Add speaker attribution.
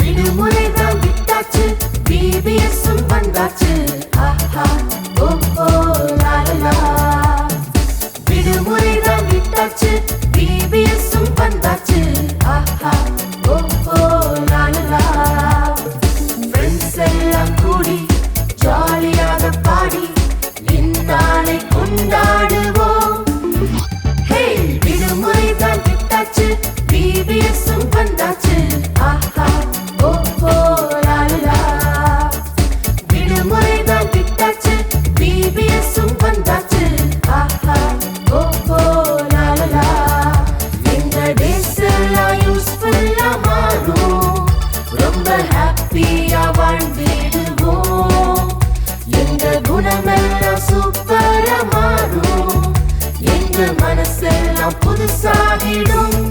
Speaker 1: விடுமுறை தான் விட்டாச்சு பிபிஎஸ்ஸும் வந்தாச்சு. ஆஹா. சூப்பரமாறும் எங்க மனசெல்லாம் புதுசாகிடும்.